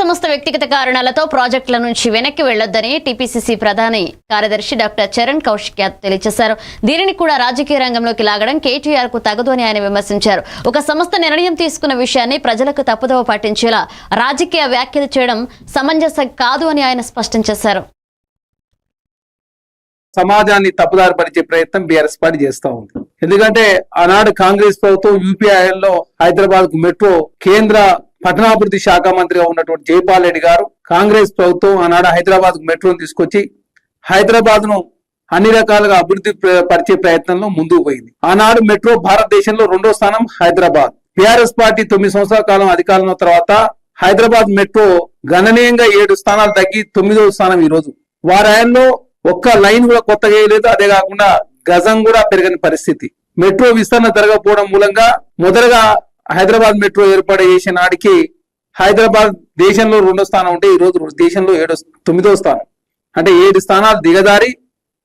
సంస్థ వ్యక్తిగత కారణాలతో ప్రాజెక్టుల నుంచి వెనక్కి వెళ్ళొద్దని టీపీసీసీ ప్రధాని కార్యదర్శి డాక్టర్ చరణ్ కౌశిక్ యాదవ్ తెలియజేశారు. దీనిని కూడా రాజకీయ రంగంలోకి లాగడం కేటీఆర్కు తగదు అని ఆయన విమర్శించారు. ఒక సంస్థ నిర్ణయం తీసుకున్న విషయాన్ని ప్రజలకు తప్పుదోవ పాటించేలా రాజకీయ వ్యాఖ్యలు చేయడం సమంజసం కాదు అని ఆయన స్పష్టం చేశారు. సమాజాన్ని తప్పుదారి పరిచే ప్రయత్నం బీఆర్ఎస్ పార్టీ చేస్తా ఉంది. ఎందుకంటే ఆనాడు కాంగ్రెస్ ప్రభుత్వం యూపీఐలో హైదరాబాద్కు మెట్రో కేంద్ర పట్టణాభివృద్ధి శాఖ మంత్రిగా ఉన్నటువంటి జైపాల్ రెడ్డి గారు కాంగ్రెస్ ప్రభుత్వం ఆనాడు హైదరాబాద్ మెట్రోను తీసుకొచ్చి హైదరాబాద్ను అన్ని రకాలుగా అభివృద్ధి పరిచే ప్రయత్నంలో ముందుకు పోయింది. ఆనాడు మెట్రో భారతదేశంలో రెండో స్థానం హైదరాబాద్. టిఆర్ఎస్ పార్టీ తొమ్మిది సంవత్సరాల కాలం అధికారంలో తర్వాత హైదరాబాద్ మెట్రో గణనీయంగా ఏడు స్థానాలు తగ్గి తొమ్మిదవ స్థానం ఈ రోజు వారాయంలో ఒక్క లైన్ కూడా కొత్తగా వేయలేదు. అదే కాకుండా గజం కూడా పెరగని పరిస్థితి. మెట్రో విస్తరణ జరగకపోవడం మూలంగా మొదటగా హైదరాబాద్ మెట్రో ఏర్పాటు చేసే నాటికి హైదరాబాద్ దేశంలో రెండో స్థానం ఉంటే ఈరోజు దేశంలో ఏడో తొమ్మిదో స్థానం. అంటే ఏడు స్థానాలు దిగదారి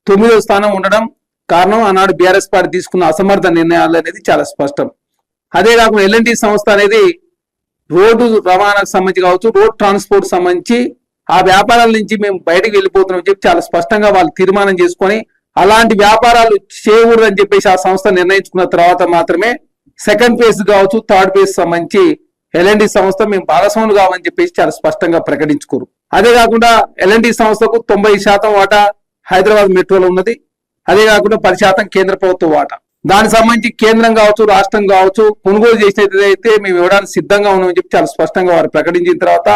తొమ్మిదో స్థానం ఉండడం కారణం ఆనాడు బీఆర్ఎస్ పార్టీ తీసుకున్న అసమర్థ నిర్ణయాలు అనేది చాలా స్పష్టం. అదే కాకుండా ఎల్ఎన్టీ సంస్థ అనేది రోడ్డు రవాణాకు సంబంధించి కావచ్చు రోడ్ ట్రాన్స్పోర్ట్ సంబంధించి ఆ వ్యాపారాల నుంచి మేము బయటకు వెళ్ళిపోతున్నాం చెప్పి చాలా స్పష్టంగా వాళ్ళు తీర్మానం చేసుకొని అలాంటి వ్యాపారాలు చేయకూడదని చెప్పేసి ఆ సంస్థ నిర్ణయించుకున్న తర్వాత మాత్రమే సెకండ్ ఫేజ్ కావచ్చు థర్డ్ ఫేజ్ సంబంధించి ఎల్ఎన్డి సంస్థ మేము భాగస్వాములు కావని చెప్పేసి చాలా స్పష్టంగా ప్రకటించుకోరు. అదే కాకుండా ఎల్ఎన్డి సంస్థకు తొంభై శాతం వాటా హైదరాబాద్ మెట్రోలో ఉన్నది. అదే కాకుండా పది శాతం కేంద్ర ప్రభుత్వ వాటా. దానికి సంబంధించి కేంద్రం కావచ్చు రాష్ట్రం కావచ్చు కొనుగోలు చేసినట్లయితే మేము ఇవ్వడానికి సిద్ధంగా ఉన్నామని చెప్పి చాలా స్పష్టంగా వారు ప్రకటించిన తర్వాత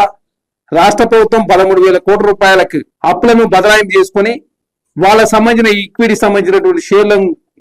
రాష్ట్ర ప్రభుత్వం పదమూడు వేల కోట్ల రూపాయలకు అప్పులను బదలాయింపు చేసుకొని వాళ్ళకి సంబంధించిన ఈక్విటీ సంబంధించినటువంటి షేర్లను